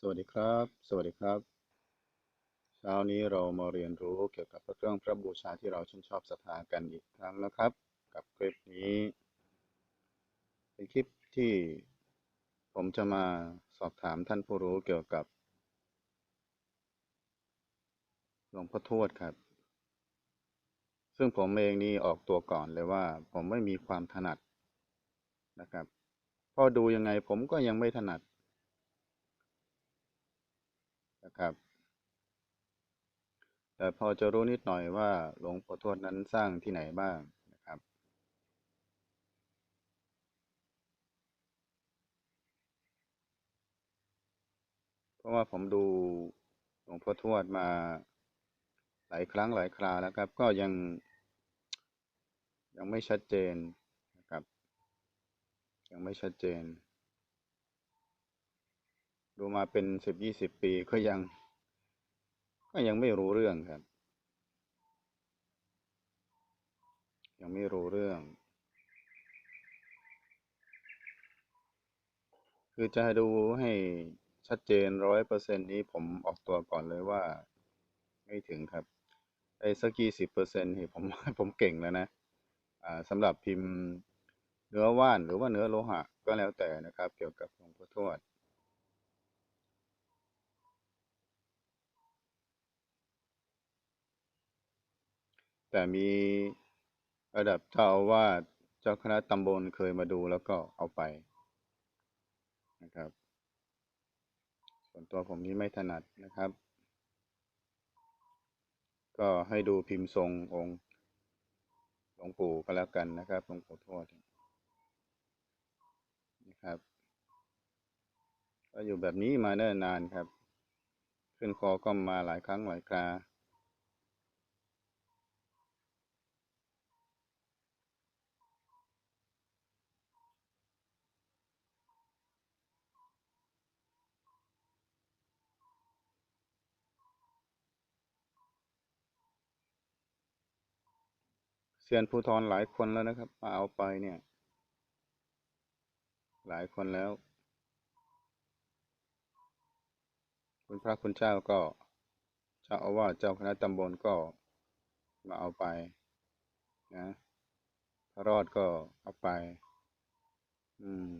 สวัสดีครับ สวัสดีครับ เช้านี้เรามาเรียนรู้เกี่ยวกับพระเครื่องพระบูชาที่เราชื่นชอบศรัทธากันอีกครั้งนะครับ กับคลิปนี้ เป็นคลิปที่ผมจะมาสอบถามท่านผู้รู้เกี่ยวกับหลวงพ่อทวดครับ ซึ่งผมเองนี่ออกตัวก่อนเลยว่า ผมไม่มีความถนัดนะครับพอดูยังไงผมก็ยังไม่ถนัด นะครับ แต่พอจะรู้นิดหน่อยว่าหลวงพ่อทวดนั้นสร้างที่ไหนบ้างนะครับ เพราะว่าผมดูหลวงพ่อทวดมาหลายครั้งหลายคราแล้วครับ ก็ยังยังไม่ชัดเจนนะครับ ยังไม่ชัดเจน ดูมาเป็นสิบยี่สิบปีก็ยัง ก็ยังไม่รู้เรื่องครับ ยังไม่รู้เรื่อง คือจะดูให้ชัดเจนร้อยเปอร์เซ็นนี้ผมออกตัวก่อนเลยว่า ไม่ถึงครับไอ้สักกี่สิบเปอร์เซ็นนี่ผมผมเก่งแล้วนะอ่าสำหรับพิมพ์เนื้อว่านหรือว่าเนื้อโลหะก็แล้วแต่นะครับ เกี่ยวกับหลวงพ่อทวด แต่มีระดับเจ้าอาวาสเจ้าคณะตำบลเคยมาดูแล้วก็เอาไปนะครับ ส่วนตัวผมนี้ไม่ถนัดนะครับ ก็ให้ดูพิมพ์ทรงองค์หลวงปู่ก็แล้วกันนะครับหลวงปู่ทวดนะครับก็อยู่แบบนี้มาเนิ่นนานครับ ขึ้นคอก็มาหลายครั้งหลายครา เซียนภูทรหลายคนแล้วนะครับ มาเอาไปเนี่ย หลายคนแล้ว คุณพระคุณเจ้าก็ เจ้าอาวาสเจ้าคณะตำบลก็มาเอาไปนะพระรอดก็เอาไป อืม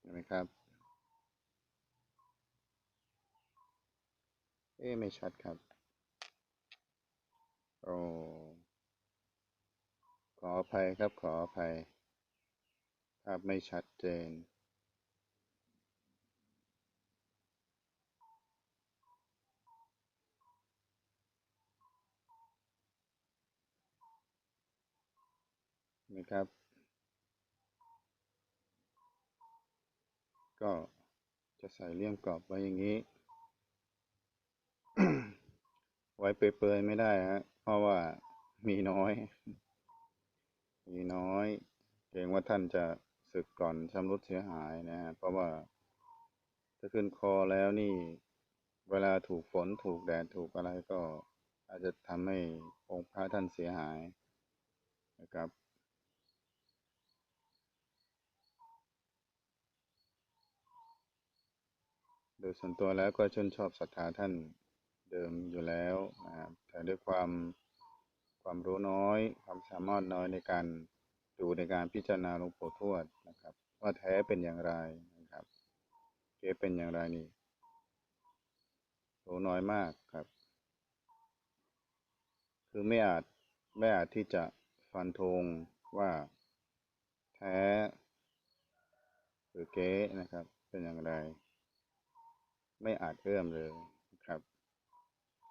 เห็นไหมครับ เอ๊ไม่ชัดครับโอ้ขออภัยครับขออภัย ภาพไม่ชัดเจน นะครับ ก็จะใส่เลี่ยมกรอบไว้อย่างนี้ ไว้เปยๆไม่ได้ฮะเพราะว่ามีน้อย มีน้อยเกรงว่าท่านจะสึกก่อนชำรุดเสียหายนะฮะเพราะว่าถ้าขึ้นคอแล้วนี่ เวลาถูกฝนถูกแดดถูกอะไรก็อาจจะทำให้องค์พระท่านเสียหายนะครับโดยส่วนตัวแล้วก็ชื่นชอบศรัทธาท่าน เดิมอยู่แล้วนะครับแต่ด้วยความความรู้น้อย ความสามารถน้อยในการดูในการพิจารณาหลวงปู่ทวดนะครับ ว่าแท้เป็นอย่างไรนะครับเก๊เป็นอย่างไรนี่รู้น้อยมากครับ คือไม่อาจไม่อาจที่จะฟันธงว่าแท้หรือเก๊นะครับเป็นอย่างไร ไม่อาจเอื้อมเลย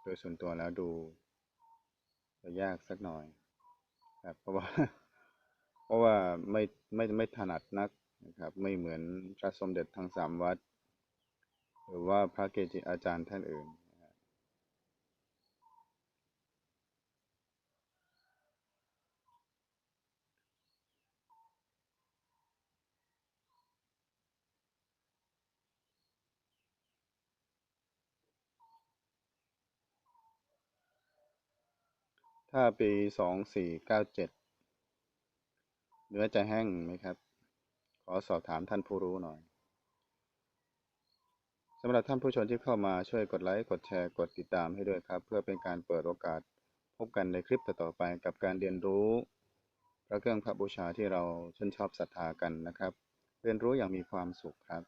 โดยส่วนตัวแล้วดูจะยากสักหน่อยครับเพราะว่า เพราะว่าไม่ไม่ไม่ถนัดนักนะครับ ไม่เหมือนพระสมเด็จทั้งสามวัด หรือว่าพระเกจิอาจารย์ท่านอื่น ถ้าปีสองสี่เก้าเจ็ดเนื้อจะแห้งไหมครับ ขอสอบถามท่านผู้รู้หน่อยสำหรับท่านผู้ชมที่เข้ามาช่วยกดไลค์ กดแชร์ กดติดตามให้ด้วยครับ เพื่อเป็นการเปิดโอกาสพบกันในคลิปต่อๆไปกับการเรียนรู้พระเครื่องพระบูชาที่เราชื่นชอบศรัทธากันนะครับ เรียนรู้อย่างมีความสุขครับ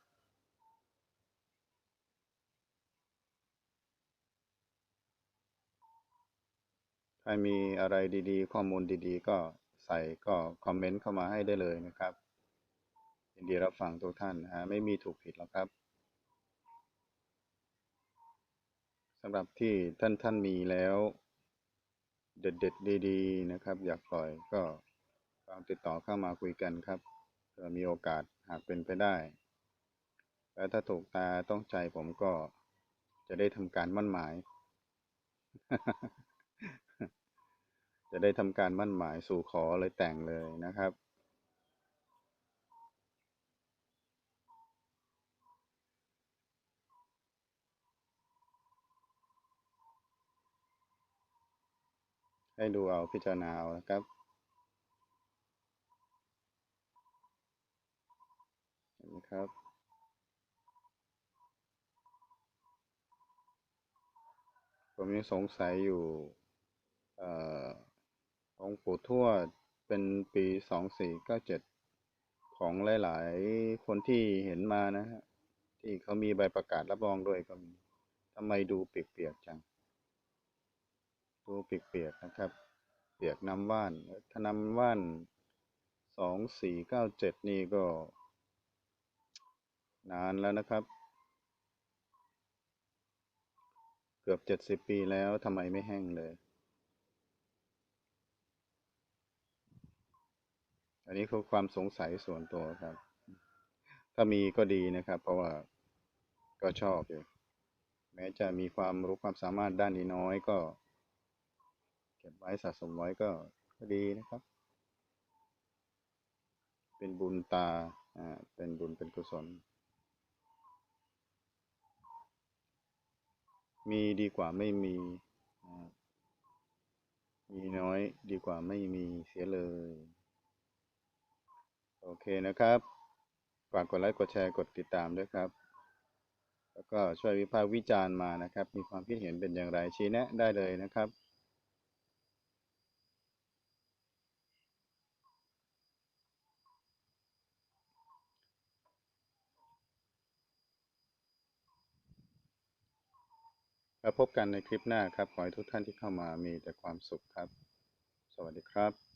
ใครมีอะไรดีๆ ข้อมูลดีๆ ก็ใส่ก็คอมเมนต์เข้ามาให้ได้เลยนะครับยินดีรับฟังทุกท่านนะฮะไม่มีถูกผิดหรอกครับสำหรับที่ท่านท่านมีแล้ว เด็ดๆดีๆนะครับ อยากปล่อยก็ลองติดต่อเข้ามาคุยกันครับเผื่อมีโอกาสหากเป็นไปได้แล้วถ้าถูกตาต้องใจผมก็จะได้ทำการมั่นหมาย จะได้ทำการมั่นหมายสู่ขอเลยแต่งเลยนะครับ ให้ดูเอาพิจารณาเอานะครับเห็นไหมครับผมยังสงสัยอยู่ เอ่อ องปู่ทวดเป็นปีสองสี่เก้าเจ็ดของหลาย ๆ คนที่เห็นมานะฮะที่เขามีใบประกาศรับรองด้วยก็มีทำไมดูเปียกๆจัง ดูเปียกๆนะครับ เปียกน้ำว่าน ถ้าน้ำว่านสองสี่เก้าเจ็ดนี่ก็ นานแล้วนะครับ เกือบเจ็ดสิบปีแล้วทำไมไม่แห้งเลย อันนี้คือความสงสัยส่วนตัวครับ ถ้ามีก็ดีนะครับ เพราะว่าก็ชอบอยู่ แม้จะมีความรู้ความสามารถด้านนี้น้อยก็ เก็บไว้สะสมไว้ก็ก็ดีนะครับ เป็นบุญตา อ่า เป็นบุญเป็นกุศล มีดีกว่าไม่มีอ่ามีน้อยดีกว่าไม่มีเสียเลย โอเคนะครับ ฝากกดไลค์กดแชร์กดติดตามด้วยครับ แล้วก็ช่วยวิพากษ์วิจารณ์มานะครับ มีความคิดเห็นเป็นอย่างไรชี้แนะได้เลยนะครับแล้วพบกันในคลิปหน้าครับ ขอให้ทุกท่านที่เข้ามามีแต่ความสุขครับ สวัสดีครับ